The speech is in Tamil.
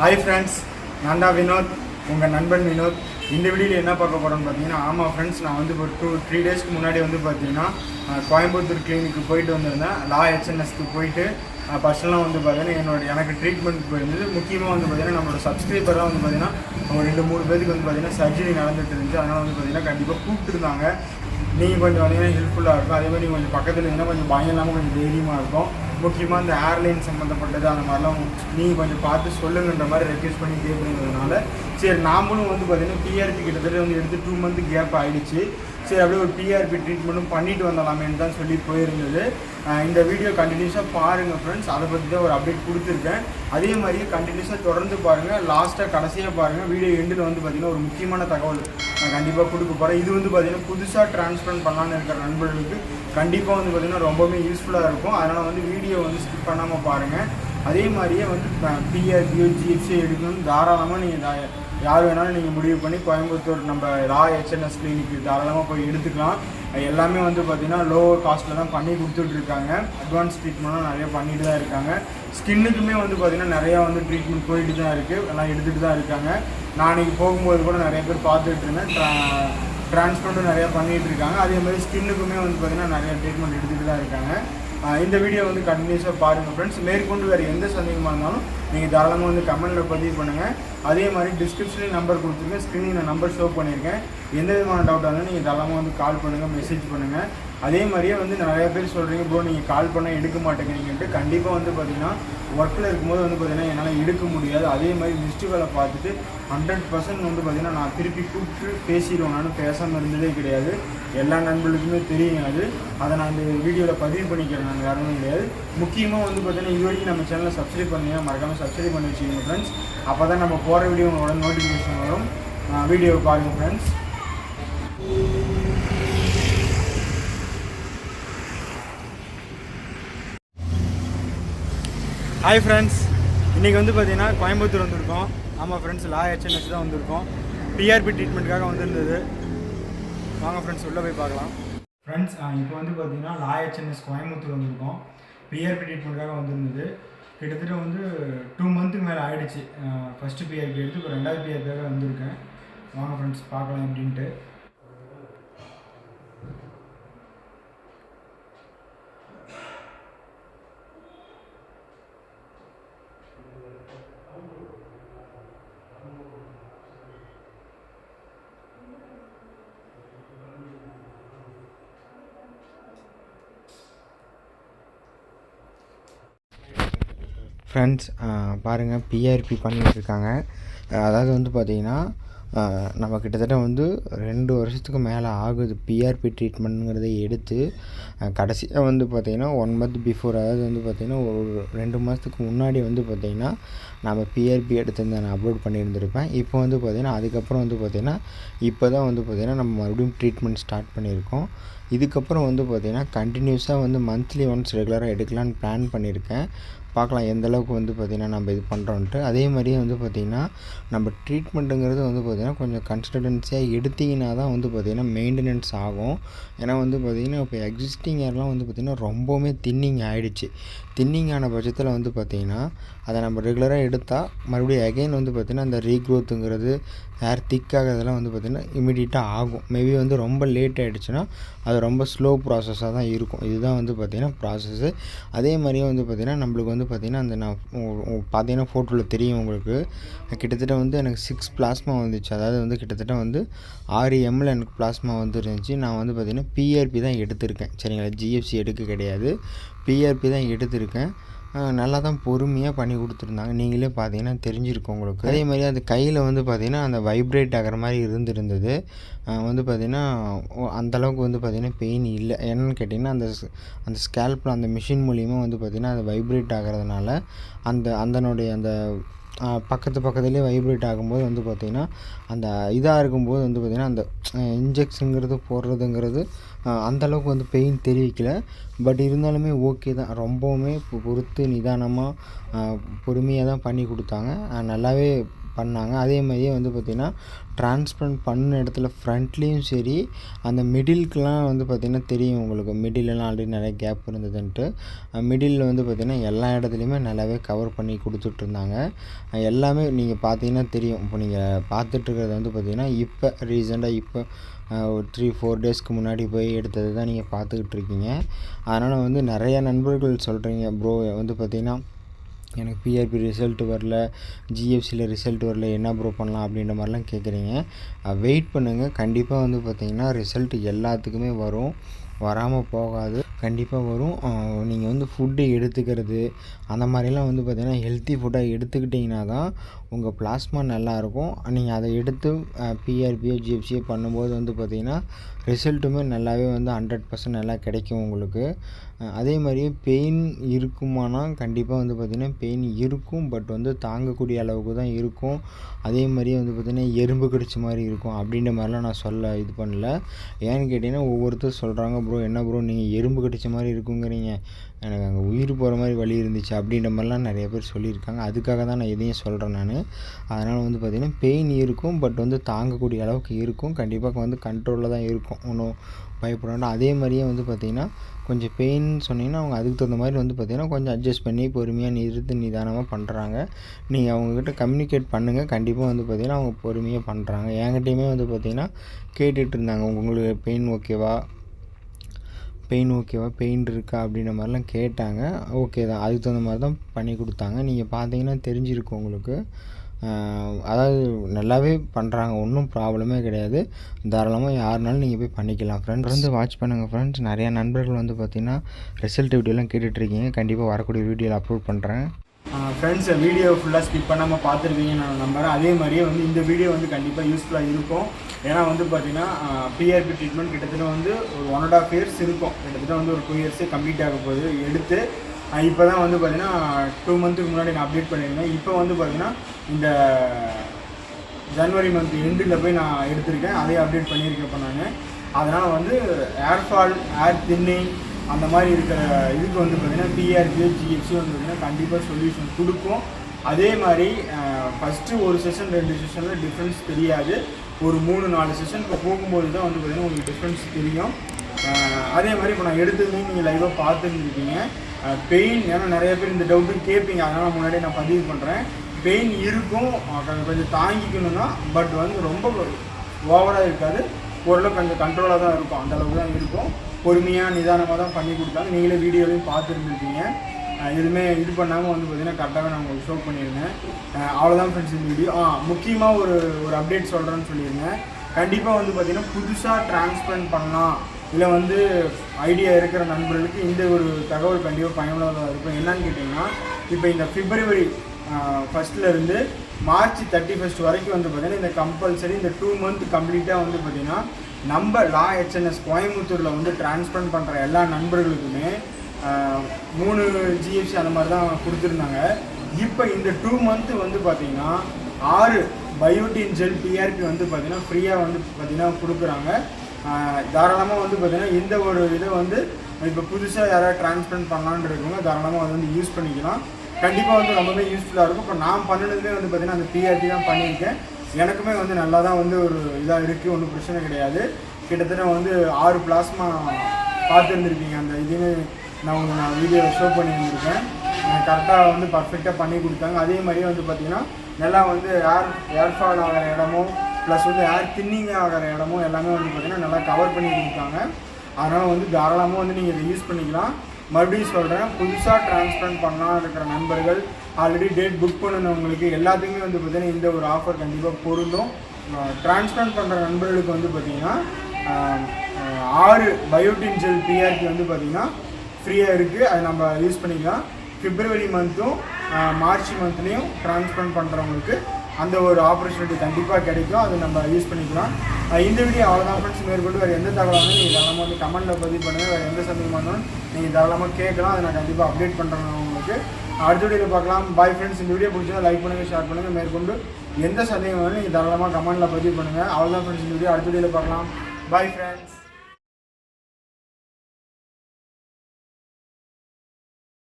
ஹாய் ஃப்ரெண்ட்ஸ் நான் தான் வினோத் உங்கள் நண்பன் வினோத். இந்த வீடியோவில் என்ன பார்க்க போகிறோம்னு பார்த்தீங்கன்னா ஆமாம் ஃப்ரெண்ட்ஸ் நான் வந்து ஒரு டூ த்ரீ டேஸ்க்கு முன்னாடி வந்து பார்த்தீங்கன்னா கோயம்புத்தூர் கிளினிக்கு போயிட்டு வந்திருந்தேன். லா ஹெச்என்எஸ்க்கு போயிட்டு ஃபஸ்ட்லாம் வந்து பார்த்தீங்கன்னா என்னோட எனக்கு ட்ரீட்மெண்ட் போயிருந்தது. முக்கியமாக வந்து பார்த்தீங்கன்னா நம்மளோட சப்ஸ்கிரைபர்லாம் வந்து பார்த்தீங்கன்னா ஒரு ரெண்டு மூணு பேருக்கு வந்து பார்த்தீங்கன்னா சர்ஜரி நடந்துட்டு இருந்துச்சு. அதனால் வந்து பார்த்தீங்கன்னா கண்டிப்பாக கூப்பிட்டுருந்தாங்க. நீங்கள் கொஞ்சம் வந்தீங்கன்னா ஹெல்ப்ஃபுல்லாக இருக்கும். அதே மாதிரி நீங்கள் கொஞ்சம் பக்கத்தில் இருந்தீங்கன்னா கொஞ்சம் பயம் இல்லாமல் கொஞ்சம் தைரியமாக இருக்கும். முக்கியமாக இந்த ஏர்லைன் சம்மந்தப்பட்டது அந்த மாதிரிலாம் நீங்கள் கொஞ்சம் பார்த்து சொல்லுங்கன்ற மாதிரி ரெக்வெஸ்ட் பண்ணி கேட்குறதுனால சரி நாமளும் வந்து பார்த்திங்கன்னா டிஆர்பி கிட்டத்தட்ட வந்து எடுத்து டூ மந்த் கேப் ஆகிடுச்சு சரி அப்படியே ஒரு பிஆர்பி ட்ரீட்மெண்ட்டும் பண்ணிட்டு வந்தலாமேன்னு தான் சொல்லி போயிருந்தது. இந்த வீடியோ கண்டினியூஸாக பாருங்கள் ஃப்ரெண்ட்ஸ் அதை பற்றி தான் ஒரு அப்டேட் கொடுத்துருக்கேன். அதே மாதிரியே கண்டினியூஸாக தொடர்ந்து பாருங்கள் லாஸ்ட்டாக கடைசியாக பாருங்கள் வீடியோ எண்டில் வந்து பார்த்திங்கன்னா ஒரு முக்கியமான தகவல் நான் கண்டிப்பாக கொடுக்க போகிறேன் இது வந்து பார்த்திங்கன்னா புதுசாக டிரான்ஸ்பிளண்ட் பண்ணலான்னு இருக்கிற நண்பர்களுக்கு கண்டிப்பாக வந்து பார்த்திங்கன்னா ரொம்பவே யூஸ்ஃபுல்லாக இருக்கும். அதனால் வந்து வீடியோ வந்து ஸ்கிப் பண்ணாமல் பாருங்கள் அதே மாதிரியே வந்து பிஆர்பிஓ ஜிஎஃப்சி எடுக்கணும்னு தாராளமாக நீங்கள் யார் வேணாலும் நீங்கள் முடிவு பண்ணி கோயம்புத்தூர் நம்ம ரா ஹெச்என்எஸ் கிளினிக் தாராளமாக போய் எடுத்துக்கலாம். எல்லாமே வந்து பார்த்திங்கன்னா லோவர் காஸ்ட்டில் தான் பண்ணி கொடுத்துட்ருக்காங்க. அட்வான்ஸ் ட்ரீட்மெண்ட்லாம் நிறைய பண்ணிட்டு தான் இருக்காங்க. ஸ்கின்னுக்குமே வந்து பார்த்திங்கன்னா நிறையா வந்து ட்ரீட்மெண்ட் போயிட்டு தான் இருக்குது எல்லாம் எடுத்துகிட்டு தான் இருக்காங்க. நான் அன்றைக்கி போகும்போது கூட நிறைய பேர் பார்த்துட்டு இருந்தேன். ட்ரா- டிரான்ஸ்பிளண்ட்டும் நிறையா பண்ணிகிட்டு இருக்காங்க. அதே மாதிரி ஸ்கின்னுக்குமே வந்து பார்த்திங்கன்னா நிறைய ட்ரீட்மெண்ட் எடுத்துகிட்டு தான் இருக்காங்க. இந்த வீடியோ வந்து கண்டினியூஸாக பாருங்கள் ஃப்ரெண்ட்ஸ் மேற்கொண்டு வேறு எந்த சந்தேகமாக இருந்தாலும் நீங்கள் தாராளமாக வந்து கமெண்ட்டில் பதிவு பண்ணுங்கள் அதே மாதிரி டிஸ்கிரிப்ஷன்லேயும் நம்பர் கொடுத்துருக்கேன் ஸ்க்ரீனில் நம்பர் ஷோ பண்ணியிருக்கேன் எந்த விதமான டவுட்டாக இருந்தாலும் நீங்கள் தாராளமாக வந்து கால் பண்ணுங்கள் மெசேஜ் பண்ணுங்கள் அதே மாதிரியே வந்து நிறைய பேர் சொல்கிறீங்க ப்ரோ நீங்கள் கால் பண்ணால் எடுக்க மாட்டேங்கிறீங்கன்ட்டு. கண்டிப்பாக வந்து பார்த்தீங்கன்னா ஒர்க்கில் இருக்கும்போது வந்து பார்த்தீங்கன்னா என்னால் எடுக்க முடியாது. அதே மாதிரி மிஸ்டு வேலை பார்த்துட்டு ஹண்ட்ரட் பர்சன்ட் வந்து பார்த்தீங்கன்னா நான் திருப்பி கூப்பிட்டு பேசிடுவேன். நான் பேசாமல் இருந்ததே கிடையாது. எல்லா நண்பர்களுக்குமே தெரியும் அது. அதை நான் இந்த வீடியோவில் பதிவு பண்ணிக்கிறேன். நான் காரணம் கிடையாது. முக்கியமாக வந்து பார்த்தீங்கன்னா இது வரைக்கும் நம்ம சேனலை சப்ஸ்கிரைப் பண்ணீங்க மறக்காமல் சப்ஸ்கிரைப் பண்ணி வச்சுக்கோங்க ஃப்ரெண்ட்ஸ் அப்போ தான் நம்ம போகிற வீடியோ உங்களோட நோட்டிஃபிகேஷன் வரும். வீடியோ பாருங்கள் ஃப்ரெண்ட்ஸ் ஹாய் ஃப்ரெண்ட்ஸ் இன்றைக்கி வந்து பார்த்தீங்கன்னா கோயம்புத்தூர் வந்திருக்கோம். ஆமாம் ஃப்ரெண்ட்ஸ் லா ஹெச்என்எஸ் தான் வந்திருக்கோம். பிஆர்பி ட்ரீட்மெண்ட்டுக்காக வந்திருந்தது. வாங்க ஃப்ரெண்ட்ஸ் உள்ளே போய் பார்க்கலாம். ஃப்ரெண்ட்ஸ் இப்போ வந்து பார்த்தீங்கன்னா லா ஹெச்என்எஸ் கோயம்புத்தூர் வந்திருக்கோம். பிஆர்பி ட்ரீட்மெண்ட்டுக்காக வந்திருந்தது. கிட்டத்தட்ட வந்து டூ மந்த்துக்கு மேலே ஆகிடுச்சு ஃபஸ்ட்டு பிஆர்பி எடுத்து இப்போ ரெண்டாவது பிஆர்பியாக வந்திருக்கேன். வாங்க ஃப்ரெண்ட்ஸ் பார்க்கலாம் அப்படின்ட்டு ஃப்ரெண்ட்ஸ் பாருங்கள் பிஆர்பி பண்ணிகிட்டு இருக்காங்க அதாவது வந்து பார்த்திங்கன்னா நம்ம கிட்டத்தட்ட வந்து ரெண்டு வருஷத்துக்கு மேலே ஆகுது பிஆர்பி ட்ரீட்மெண்ட்டுங்கிறத எடுத்து. கடைசியாக வந்து பார்த்திங்கன்னா ஒன் மந்த் பிஃபோர் அதாவது வந்து பார்த்திங்கன்னா ஒரு ரெண்டு மாதத்துக்கு முன்னாடி வந்து பார்த்திங்கன்னா நம்ம பிஆர்பி எடுத்திருந்தேன் நான் அப்லோட் பண்ணியிருந்திருப்பேன். இப்போ வந்து பார்த்திங்கன்னா அதுக்கப்புறம் வந்து பார்த்திங்கன்னா இப்போ தான் வந்து பார்த்திங்கன்னா நம்ம மறுபடியும் ட்ரீட்மெண்ட் ஸ்டார்ட் பண்ணியிருக்கோம். இதுக்கப்புறம் வந்து பார்த்திங்கன்னா கண்டினியூஸாக வந்து மந்த்லி ஒன்ஸ் ரெகுலராக எடுக்கலான்னு பிளான் பண்ணியிருக்கேன். பார்க்கலாம் எந்த அளவுக்கு வந்து பார்த்திங்கன்னா நம்ம இது பண்ணுறோன்ட்டு அதே மாதிரியே வந்து பார்த்திங்கன்னா நம்ம ட்ரீட்மெண்ட்டுங்கிறது வந்து பார்த்திங்கன்னா கொஞ்சம் கன்சிஸ்டன்சியாக எடுத்திங்கன்னா தான் வந்து பார்த்திங்கன்னா மெயின்டெனன்ஸ் ஆகும் ஏன்னா வந்து பார்த்திங்கன்னா இப்போ எக்ஸிஸ்டிங் ஏர்லாம் வந்து பார்த்திங்கன்னா ரொம்பவுமே தின்னிங் ஆகிடுச்சு தின்னிங் ஆன பட்சத்தில் வந்து பார்த்திங்கன்னா அதை நம்ம ரெகுலராக எடுத்தால் மறுபடியும் அகைன் வந்து பார்த்திங்கன்னா அந்த ரீக்ரோத்துங்கிறது ஏர் திக்காகிறதெல்லாம் வந்து பார்த்திங்கன்னா இமீடியட்டாக ஆகும் மேபி வந்து ரொம்ப லேட் ஆகிடுச்சுன்னா அது ரொம்ப ஸ்லோ ப்ராசஸாக தான் இருக்கும் இதுதான் வந்து பார்த்திங்கன்னா ப்ராசஸ்ஸு அதே மாதிரியே வந்து பார்த்திங்கன்னா நம்மளுக்கு வந்து பார்த்திங்கன்னா அந்த நான் பார்த்தீங்கன்னா ஃபோட்டோவில் தெரியும் உங்களுக்கு. கிட்டத்தட்ட வந்து எனக்கு சிக்ஸ் பிளாஸ்மா வந்துச்சு. அதாவது வந்து கிட்டத்தட்ட வந்து ஆறு எம்எல் எனக்கு பிளாஸ்மா வந்து இருந்துச்சு நான் வந்து பார்த்திங்கன்னா பிஆர்பி தான் எடுத்திருக்கேன். சரிங்களா? ஜிஎஃப்சி எடுக்க கிடையாது. பிஆர்பி தான் எடுத்திருக்கேன். நல்லா தான் பொறுமையாக பண்ணி கொடுத்துருந்தாங்க. நீங்களே பார்த்தீங்கன்னா தெரிஞ்சிருக்கும் உங்களுக்கு. அதே மாதிரி அது கையில் வந்து பார்த்திங்கன்னா அந்த வைப்ரேட் ஆகிற மாதிரி இருந்திருந்தது. வந்து பார்த்திங்கன்னா அந்தளவுக்கு அந்த அளவுக்கு வந்து பார்த்திங்கன்னா பெயின் இல்லை. என்னென்னு கேட்டிங்கன்னா அந்த ஸ்- அந்த ஸ்கேல்பில் அந்த மிஷின் மூலிமா வந்து பார்த்திங்கன்னா அது வைப்ரேட் ஆகிறதுனால அந்த அதனுடைய அந்த பக்கத்து பக்கத்துலேயே வைப்ரேட் ஆகும்போது வந்து பார்த்திங்கன்னா அந்த இதாக இருக்கும்போது வந்து பார்த்திங்கன்னா அந்த இன்ஜெக்ஷனுங்கிறது போடுறதுங்கிறது அந்தளவுக்கு அந்த அளவுக்கு வந்து பெயின் தெரிவிக்கல. பட் இருந்தாலுமே ஓகே தான். ரொம்பவுமே பொறுத்து நிதானமாக பொறுமையாக தான் பண்ணி கொடுத்தாங்க. நல்லாவே பண்ணாங்க. அதே மாதிரியே வந்து பார்த்திங்கன்னா டிரான்ஸ்பிளான்ட் பண்ண இடத்துல ஃப்ரண்ட்லேயும் சரி அந்த மிடில்க்கெலாம் வந்து பார்த்திங்கன்னா தெரியும் உங்களுக்கு. மிடிலெலாம் ஆல்ரெடி நிறைய கேப் இருந்ததுன்ட்டு. மிடில் வந்து பார்த்திங்கன்னா எல்லா இடத்துலையுமே நல்லாவே கவர் பண்ணி கொடுத்துட்ருந்தாங்க. எல்லாமே நீங்கள் பார்த்தீங்கன்னா தெரியும். இப்போ நீங்கள் பார்த்துட்ருக்கிறது வந்து பார்த்திங்கன்னா இப்போ ரீசெண்டாக இப்போ ஒரு த்ரீ ஃபோர் டேஸ்க்கு முன்னாடி போய் எடுத்தது தான் நீங்கள் பார்த்துக்கிட்டு இருக்கீங்க அதனால் வந்து நிறைய நண்பர்கள் சொல்கிறீங்க ப்ரோ வந்து பார்த்திங்கன்னா எனக்கு பிஆர்பி ரிசல்ட் வரல ஜிஎஃப்சியில் ரிசல்ட் வரல என்ன ப்ரோ பண்ணலாம் அப்படின்ற மாதிரிலாம் கேட்குறீங்க. வெயிட் பண்ணுங்கள் கண்டிப்பாக வந்து பார்த்திங்கன்னா ரிசல்ட் எல்லாத்துக்குமே வரும். வராமல் போகாது. கண்டிப்பாக வரும். நீங்கள் வந்து ஃபுட்டு எடுத்துக்கிறது அந்த மாதிரிலாம் வந்து பார்த்திங்கன்னா ஹெல்த்தி ஃபுட்டாக எடுத்துக்கிட்டிங்கன்னா தான் உங்கள் பிளாஸ்மா நல்லாயிருக்கும். நீங்கள் அதை எடுத்து பிஆர்பியோ ஜிஎஃப்சியோ பண்ணும்போது வந்து பார்த்திங்கன்னா ரிசல்ட்டுமே நல்லாவே வந்து ஹண்ட்ரட் பர்சன்ட் நல்லா கிடைக்கும் உங்களுக்கு. அதே மாதிரியே பெயின் இருக்குமானா கண்டிப்பாக வந்து பார்த்திங்கன்னா பெயின் இருக்கும் பட் வந்து தாங்கக்கூடிய அளவுக்கு தான் இருக்கும். அதே மாதிரியே வந்து பார்த்திங்கன்னா எறும்பு கடிச்ச மாதிரி இருக்கும் அப்படின்ற மாதிரிலாம் நான் சொல்ல இது பண்ணல. ஏன்னு கேட்டிங்கன்னா ஒவ்வொருத்தர் சொல்கிறாங்க ப்ரோ என்ன ப்ரோ நீங்கள் எறும்பு கடிச்ச மாதிரி இருக்குங்கிறீங்க. எனக்கு அங்கே உயிர் போகிற மாதிரி வழி இருந்துச்சு அப்படின்ற மாதிரிலாம் நிறைய பேர் சொல்லியிருக்காங்க. அதுக்காக தான் நான் இதையும் சொல்கிறேன் நான். அதனால் வந்து பார்த்திங்கன்னா பெயின் இருக்கும் பட் வந்து தாங்கக்கூடிய அளவுக்கு இருக்கும். கண்டிப்பாக வந்து கண்ட்ரோலில் தான் இருக்கும். ஒன்றும் பயப்பட வேண்டாம். அதே மாதிரியே வந்து பார்த்திங்கன்னா கொஞ்சம் பெயின் சொன்னீங்கன்னா அவங்க அதுக்கு தகுந்த மாதிரி வந்து பார்த்திங்கன்னா கொஞ்சம் அட்ஜஸ்ட் பண்ணி பொறுமையாக நிறுத்து நிதானமாக பண்ணுறாங்க நீங்கள் அவங்கக்கிட்ட கம்யூனிகேட் பண்ணுங்கள் கண்டிப்பாக வந்து பார்த்திங்கன்னா அவங்க பொறுமையாக பண்ணுறாங்க என்கிட்டையுமே வந்து பார்த்திங்கன்னா கேட்டுகிட்டு இருந்தாங்க. உங்களுக்கு பெயின் ஓகேவா பெயின் ஓகேவா? பெயின் இருக்கா? அப்படின்ற மாதிரிலாம் கேட்டாங்க. ஓகே தான். அதுக்கு தகுந்த மாதிரி தான் பண்ணி கொடுத்தாங்க. நீங்கள் பார்த்தீங்கன்னா தெரிஞ்சிருக்கும் உங்களுக்கு. அதாவது நல்லாவே பண்ணுறாங்க ஒன்றும் ப்ராப்ளமே கிடையாது. தாராளமாக யாருனாலும் நீங்கள் போய் பண்ணிக்கலாம். ஃப்ரெண்ட்ஸ் வந்து வாட்ச் பண்ணுங்கள் ஃப்ரெண்ட்ஸ் நிறையா நண்பர்கள் வந்து பார்த்திங்கன்னா ரிசல்ட் வீடியோலாம் கேட்டுட்ருக்கீங்க கண்டிப்பாக வரக்கூடிய வீடியோவில் அப்லோட் பண்ணுறேன் ஃப்ரெண்ட்ஸை வீடியோ ஃபுல்லாக ஸ்கிப் பண்ணாமல் பார்த்துருக்கீங்க நான் நம்புகிறேன் அதே மாதிரியே வந்து இந்த வீடியோ வந்து கண்டிப்பாக யூஸ்ஃபுல்லாக இருக்கும். ஏன்னா வந்து பார்த்தீங்கன்னா பிஆர்பி ட்ரீட்மெண்ட் கிட்டத்தட்ட வந்து ஒரு ஒன் அண்ட் ஆஃப் இயர்ஸ் இருக்கும். கிட்டத்தட்ட வந்து ஒரு டூ இயர்ஸே கம்ப்ளீட் ஆக போகுது. எடுத்து இப்போ தான் வந்து பார்த்தீங்கன்னா டூ மந்த்துக்கு முன்னாடி நான் அப்டேட் பண்ணியிருந்தேன். இப்போ வந்து பார்த்தீங்கன்னா இந்த ஜனவரி மந்த் எண்டில் போய் நான் எடுத்திருக்கேன். அதே அப்டேட் பண்ணியிருக்கேன் இப்போ நான். அதனால் வந்து ஏர்ஃபால் ஏர் தின்னிங் அந்த மாதிரி இருக்கிற இதுக்கு வந்து பார்த்திங்கன்னா பிஆர்பிஓ ஜிஎஃப்சி வந்து பார்த்திங்கன்னா கண்டிப்பாக சொல்யூஷன் கொடுக்கும். அதே மாதிரி ஃபஸ்ட்டு ஒரு செஷன் ரெண்டு செஷனில் டிஃப்ரென்ஸ் தெரியாது. ஒரு மூணு நாலு செஷனுக்கு போகும்போது தான் வந்து பார்த்திங்கன்னா உங்களுக்கு டிஃப்ரென்ஸ் தெரியும். அதே மாதிரி இப்போ நான் எடுத்ததுமே நீங்கள் லைவாக பார்த்துருந்துருக்கீங்க பெயின் ஏன்னா நிறைய பேர் இந்த டவுட்டும் கேட்பீங்க. அதனால் முன்னாடியே நான் பதிவு பண்ணுறேன் பெயின் இருக்கும். கொஞ்சம் தாங்கிக்கணும்னா பட் வந்து ரொம்ப ஓவராக இருக்காது. ஓரளவு கொஞ்சம் கண்ட்ரோலாக தான் இருக்கும். அந்தளவுக்கு தான் இருக்கும். பொறுமையாக நிதானமாக தான் பண்ணி கொடுத்தாங்க. நீங்களே வீடியோலையும் பார்த்துருந்துருக்கீங்க எதுவுமே இது பண்ணாமல் வந்து பார்த்தீங்கன்னா கரெக்டாக நான் உங்களுக்கு ஷோ பண்ணியிருந்தேன். அவ்வளோதான் ஃப்ரெண்ட்ஸ் இந்த வீடியோ ஆ முக்கியமாக ஒரு ஒரு அப்டேட் சொல்கிறேன்னு சொல்லியிருந்தேன். கண்டிப்பாக வந்து பார்த்தீங்கன்னா புதுசாக டிரான்ஸ்பிளான்ட் பண்ணலாம். இல்லை வந்து ஐடியா இருக்கிற நண்பர்களுக்கு இந்த ஒரு தகவல் கண்டிப்பாக பயனுள்ளதாக இருக்கும். என்னன்னு கேட்டிங்கன்னா இப்போ இந்த பிப்ரவரி ஃபஸ்ட்டில் மார்ச் தேர்ட்டி ஃபஸ்ட் வரைக்கும் வந்து பார்த்திங்கன்னா இந்த கம்பல்சரி இந்த டூ மந்த் கம்ப்ளீட்டாக வந்து பார்த்தீங்கன்னா நம்ம லா ஹெச்என்எஸ் கோயம்புத்தூரில் வந்து டிரான்ஸ்பிளான்ட் பண்ணுற எல்லா நண்பர்களுக்குமே மூணு ஜிஎஃப்சி அந்த மாதிரி தான் கொடுத்துருந்தாங்க. இப்போ இந்த டூ மந்த்து வந்து பார்த்திங்கன்னா ஆறு பயோட்டின் ஜெல் டிஆர்பி வந்து பார்த்தீங்கன்னா ஃப்ரீயாக வந்து பார்த்திங்கன்னா கொடுக்குறாங்க. தாராளமாக வந்து பார்த்திங்கன்னா இந்த ஒரு இதை வந்து இப்போ புதுசாக யாராவது டிரான்ஸ்பிளான்ட் பண்ணலான்னு இருக்கவங்க தாராளமாக அதை வந்து யூஸ் பண்ணிக்கலாம். கண்டிப்பாக வந்து ரொம்பவே யூஸ்ஃபுல்லாக இருக்கும். இப்போ நான் பண்ணினதுமே வந்து பார்த்தீங்கன்னா அந்த பிஆர்டி தான் பண்ணியிருக்கேன். எனக்குமே வந்து நல்லா தான் வந்து ஒரு இதாக இருக்குது ஒன்றும் பிரச்சனை கிடையாது. கிட்டத்தட்ட வந்து ஆறு பிளாஸ்மா பார்த்துருந்துருக்கீங்க அந்த இதுன்னு நான் உங்களுக்கு நான் வீடியோ ஷோ பண்ணியிருந்திருக்கேன். கரெக்டாக வந்து பர்ஃபெக்டாக பண்ணி கொடுத்தாங்க. அதே மாதிரியே வந்து பார்த்திங்கன்னா நல்லா வந்து ஏர் ஏர்ஃபால் ஆகிற இடமும் ப்ளஸ் வந்து ஏர் தின்னிங் ஆகிற இடமும் எல்லாமே வந்து பார்த்திங்கன்னா நல்லா கவர் பண்ணி கொடுத்தாங்க. அதனால் வந்து தாராளமாக வந்து நீங்கள் இதை யூஸ் பண்ணிக்கலாம். மறுபடியும் சொல்கிறேன் புதுசாக டிரான்ஸ்பிளான்ட் பண்ணலாம் இருக்கிற நண்பர்கள் ஆல்ரெடி டேட் புக் பண்ணினவங்களுக்கு எல்லாத்துக்குமே வந்து பார்த்திங்கன்னா இந்த ஒரு ஆஃபர் கண்டிப்பாக பொருந்தும். டிரான்ஸ்பிளான்ட் பண்ணுற நண்பர்களுக்கு வந்து பார்த்திங்கன்னா ஆறு பயோட்டின் ஜெல் பிஆர்பி வந்து பார்த்திங்கன்னா ஃப்ரீயாக இருக்குது அதை நம்ம யூஸ் பண்ணிக்கலாம். பிப்ரவரி மந்த்தும் மார்ச் மந்த்லேயும் டிரான்ஸ்பிளான்ட் பண்ணுறவங்களுக்கு அந்த ஒரு ஆப்பர்ச்சுனிட்டி கண்டிப்பாக கிடைக்கும். அதை நம்ம யூஸ் பண்ணிக்கலாம். இந்த வீடியோ அவ்வளோதான் ஃப்ரெண்ட்ஸ் மேற்கொண்டு வேறு எந்த தகவலும் நீங்கள் தாராளமாக வந்து கமெண்ட்டில் பதிவு பண்ணுங்கள் வேறு எந்த சந்தேகமாக இருந்தாலும் நீங்கள் தாராளமாக கேட்கலாம். அதை நான் கண்டிப்பாக அப்டேட் பண்ணுறேன் உங்களுக்கு. அடுத்த வீடியோவில் பார்க்கலாம். பாய் ஃப்ரெண்ட்ஸ் இந்த வீடியோ பிடிச்சா லைக் பண்ணுங்கள் ஷேர் பண்ணுங்கள் மேற்கொண்டு எந்த சந்தேகம் வேணும் நீங்கள் தாராளமாக கமெண்ட்டில் பதிவு பண்ணுங்கள் அவ்வளோதான் ஃப்ரெண்ட்ஸ் இந்த வீடியோ அடுத்த வீடியோவில் பார்க்கலாம். Bye friends